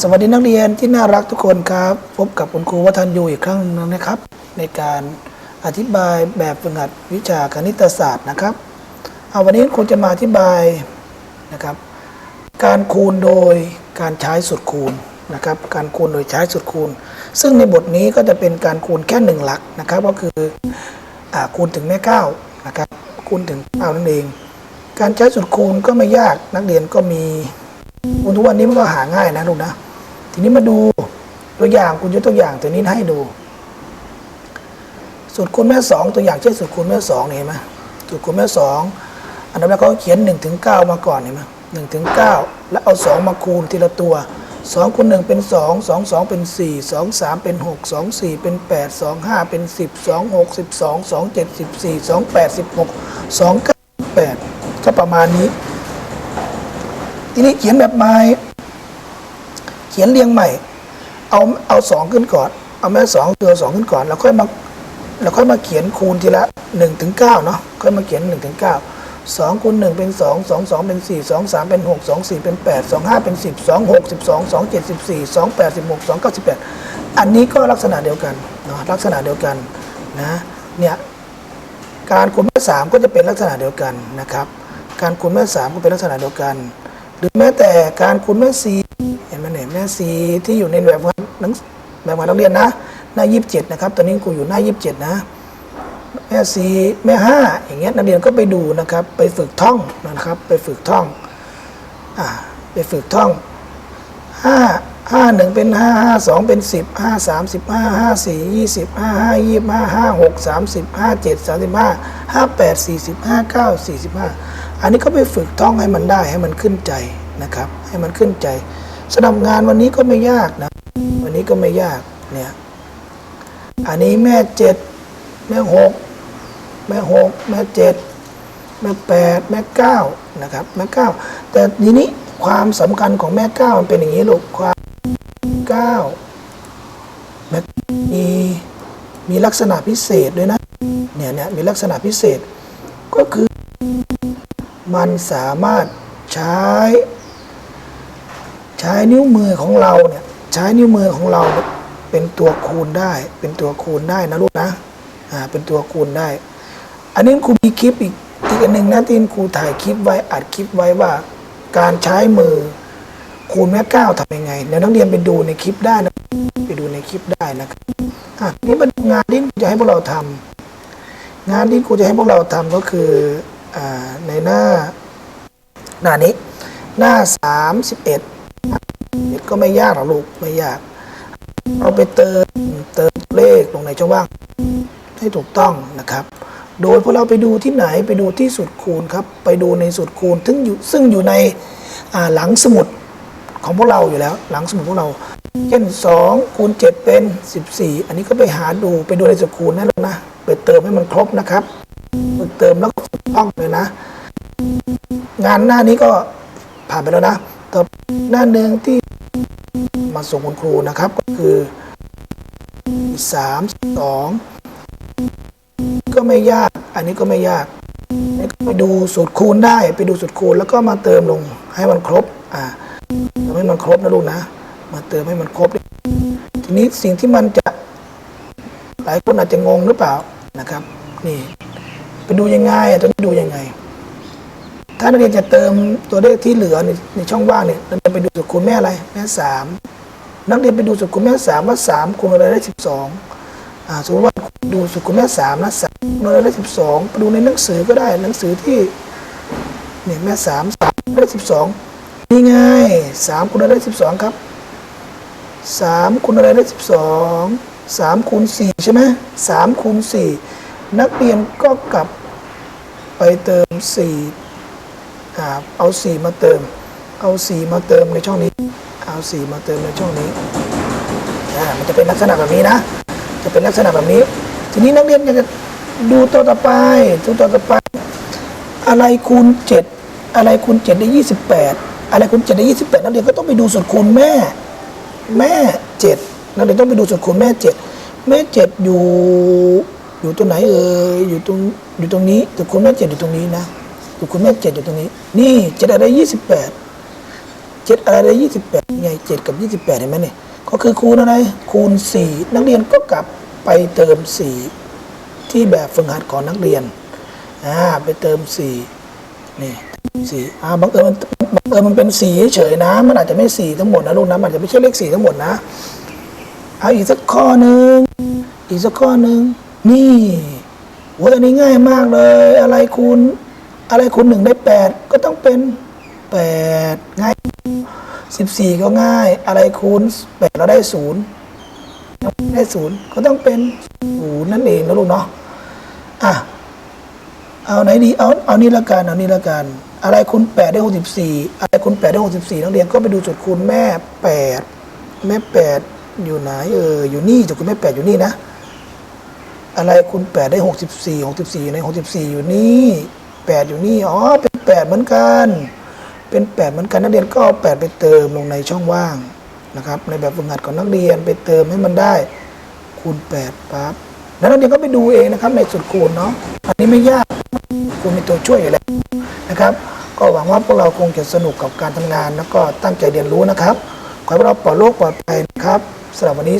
สวัสดีนักเรียนที่น่ารักทุกคนครับ พบกับคุณครูวัฒนยูอีกครั้งหนึงนะครับ ในการอธิบายแบบฝึกหัดวิชาคณิตศาสตร์นะครับเอาวันนี้ครูจะมาอธิบายนะครับ การคูณโดยการใช้สุดคูณนะครับ การคูณโดยใช้สุดคูณ ซึ่งในบทนี้ก็จะเป็นการคูณแค่หนึ่งหลักนะครับ ก็คืออคูณถึงแม่เก้านะครับคูณถึงเก้านั่นเอง การใช้สุดคูณก็ไม่ยากนักเรียนก็มี ทุกวันนี้มันก็หาง่ายนะลูกนะ ทีนี้มาดูตัวอย่างคุณยกตัวอย่างตัวนี้ให้ดู สูตรคูณแม่สองตัวอย่างเช่นสูตรคูณแม่สองเนี่เห็นไหมสูตรคูณแม่สองอันดับแรกเขาเขียน1นถึงเมาก่อนเห็นไหมหนึ่งถึงเแล้วเอา2มาคูณทีละตัว2คูณ1เป็น2 2 2เป็น4 2 3เป็น6 2 4เป็น8 2 5เป็น10 2 6 12 2 7 14 2 8 16 2 9 8ก็ประมาณนี้ ทีนี้เขียนแบบไม้เขียนเรียงใหม่ เอาเอาสองขึ้นก่อน เอาแม่สองตัวสองขึ้นก่อน แล้วค่อยมาแล้วค่อยมาเขียนคูณทีละหนึ่งถึงเก้าเนาะค่อยมาเขียนหนึ่งถึงเก้าสองคูณหนึ่งเป็นสองสองสองเป็นสี่สองสามเป็นหกสองสี่เป็นแปดสองห้าเป็นสิบสองหกสิบสองสองเจ็ดสิบสี่สองแปดสิบหกสองเก้าสิบแปดอันนี้ก็ลักษณะเดียวกันเนาะลักษณะเดียวกันนะเนี่ยการคูณแม่สามก็จะเป็นลักษณะเดียวกันนะครับ การคูณแม่สามก็เป็นลักษณะเดียวกัน หรือแม้แต่การคุณแม่ซีเห็นไหมเนี่ยแม่ซีที่อยู่ในแบบวันหนังแบบวันนักเรียนนะ หน้ายี่สิบเจ็ดนะครับ ตอนนี้ครูอยู่หน้ายี่สิบเจ็ดนะ แม่ซีแม่ห้าอย่างเงี้ยนักเรียนก็ไปดูนะครับ ไปฝึกท่องนะครับ ไปฝึกท่องอ่าไปฝึกท่องห้า ห้าหนึ่งเป็นห้าห้าสองเป็นสิบห้าสามสิบห้าห้าสี่ยี่สิบห้าห้ายี่ห้าห้าหกสามสิบห้าเจ็ดสามสิบห้าห้าแปดสี่สิบห้าเก้าสี่สิบห้าอันนี้ก็ไปฝึกท่องให้มันได้ให้มันขึ้นใจนะครับ ให้มันขึ้นใจสำหรับงานวันนี้ก็ไม่ยากนะ วันนี้ก็ไม่ยากเนี่ยอันนี้แม่เจ็ดแม่หกแม่หกแม่เจ็ดแม่แปดแม่เก้านะครับแม่เก้าแต่ทีนี้ความสำคัญของแม่เก้ามันเป็นอย่างนี้ลูกความาแม่มีมีลักษณะพิเศษด้วยนะ เนี่ยเนี่ยมีลักษณะพิเศษ ก็คือ มันสามารถใช้ ใช้นิ้วมือของเราเนี่ยใช้นิ้วมือของเราเป็นตัวคูณได้ เป็นตัวคูณได้นะลูกนะอ่าเป็นตัวคูณได้ อันนี้ครูมีคลิปอีกอีกอันหนึ่งนะที่ครูถ่ายคลิปไว้อัดคลิปไว้ว่า การใช้มือ คูณแม่เก้าทำยังไงเดี๋ยวนักเรียนไปดูในคลิปได้นะไปดูในคลิปได้นะครับอะนี่มันงานที่จะให้พวกเราทำงานที่ครูจะให้พวกเราทำก็คืออ่าในหน้า หน้านี้ หน้าสามสิบเอ็ดก็ไม่ยากหรอกลูกไม่ยาก เราไปเติมเติมเลขลงในช่องว่างให้ถูกต้องนะครับ โดยพอเราไปดูที่ไหนไปดูที่สุดคูณครับ ไปดูในสุดคูณซึ่งอยู่ซึ่งอยู่ในหลังสมุด ของพวกเราอยู่แล้ว หลังสมุดพวกเรา เช่น2คูณ7เป็น 14 อันนี้ก็ไปหาดูไปดูในสุดคูณนะลูกนะไปเติมให้มันครบนะครับเติมแล้วก็ถูกต้องเลยนะ งานหน้านี้ก็ผ่านไปแล้วนะต่อหน้าหนึ่งที่มาส่งคุณครูนะครับ ก็คือสามสองก็ไม่ยาก อันนี้ก็ไม่ยากไปดูสูตรคูณได้ ไปดูสูตรคูณแล้วก็มาเติมลงให้มันครบ อ่า มันครบนะลูกนะ มาเติมให้มันครบ ทีนี้สิ่งที่มันจะ หลายคนอาจจะงงหรือเปล่านะครับ นี่ไปดูยังไงอะจะดูยังไง ถ้านักเรียนจะเติมตัวเลขที่เหลือในในช่องว่างเนี่ยนักเรียนไปดูสูตรคูณแม่อะไรแม่สามนักเรียนไปดูสูตรคูณแม่สามว่าสามคูณอะไรได้สิบสองอ่าสมมติว่าดูสูตรคูณแม่สามนะสามคูณอะไรได้สิบสองไปดูในหนังสือก็ได้หนังสือที่เนี่ยแม่สามสามได้สิบสอง นี่ไงสามคูณอะไรได้สิบสองครับสามคูณอะไรได้สิบสองสามคูณสี่ใช่ไหมสามคูณสี่นักเรียนก็กลับไปเติมสี่เอาสีมาเติม เอาสีมาเติมในช่องนี้ เอาสีมาเติมในช่องนี้มันจะเป็นลักษณะแบบนี้นะ จะเป็นลักษณะแบบนี้ ทีนี้นักเรียนจะดูตัวต่อไปตัวต่อไป อะไรคูณเจ็ดอะไรคูณเจ็ดได้ยี่สิบแปด อะไรคูณเจ็ดได้ยี่สิบแปดนักเรียนก็ต้องไปดูสูตรคูณแม่ แม่เจ็ดนักเรียนต้องไปดูสูตรคูณแม่เจ็ดแม่เจ็ดอยู่อยู่ตรงไหนเอ่ยอยู่ตรงอยู่ตรงนี้สูตรคูณแม่เจ็ดอยู่ตรงนี้นะสูตรคูณแม่เจ็ดอยู่ตรงนี้ นี่เจ็ดอะไรยี่สิบแปดเจ็ดอะไรยี่สิบแปดไงเจ็ดกับยี่สิบแปดเห็นไหมเนี่ยก็คือคูณอะไร คูณสี่นักเรียนก็กลับไปเติมสี่ที่แบบฝึกหัดของนักเรียนอ่าไปเติมสี่นี่ สีอ่าบังเอิญมันบังเอิญมันเป็นสีเฉยนะ มันอาจจะไม่สีทั้งหมดนะลูกนะมันอาจจะไม่ใช่เลขสีทั้งหมดนะเอาอีกสักข้อหนึ่งอีกสักข้อหนึ่งนี่โหอันนี้ง่ายมากเลย อะไรคูณอะไรคูณหนึ่งได้แปดก็ต้องเป็นแปดง่ายสิบสี่ก็ง่าย อะไรคูณแปดเราได้ศูนย์ได้ศูนย์ก็ต้องเป็นศูนย์นั่นเองนะลูกเนาะอะเอาไหนดีเอาเอานี่ละกันเอานี่ละกัน อะไรคูณแปดได้หกสิบสี่อะไรคูณแปดได้หกสิบสี่นักเรียนก็ไปดูจุดคูณแม่แปดแม่แปดอยู่ไหนเอออยู่นี่จุดคูณแม่แปดอยู่นี่นะ อะไรคูณแปดได้หกสิบสี่หกสิบสี่ในหกสิบสี่อยู่นี่แปดอยู่นี่อ๋อเป็นแปดเหมือนกัน เป็นแปดเหมือนกันนักเรียนก็เอาแปดไปเติมลงในช่องว่างนะครับในแบบฝึกหัดของนักเรียนไปเติมให้มันได้คูณแปดปั๊บแล้วนักเรียนก็ไปดูเองนะครับในสุดคูณเนาะอันนี้ไม่ยากคูณมีตัวช่วยอยู่แล้ว นะครับ ก็หวังว่าพวกเราคงจะสนุกกับการทำงาน แล้วก็ตั้งใจเรียนรู้นะครับ ขอให้พวกเราปลอดโรคปลอดภัยนะครับสำหรับวันนี้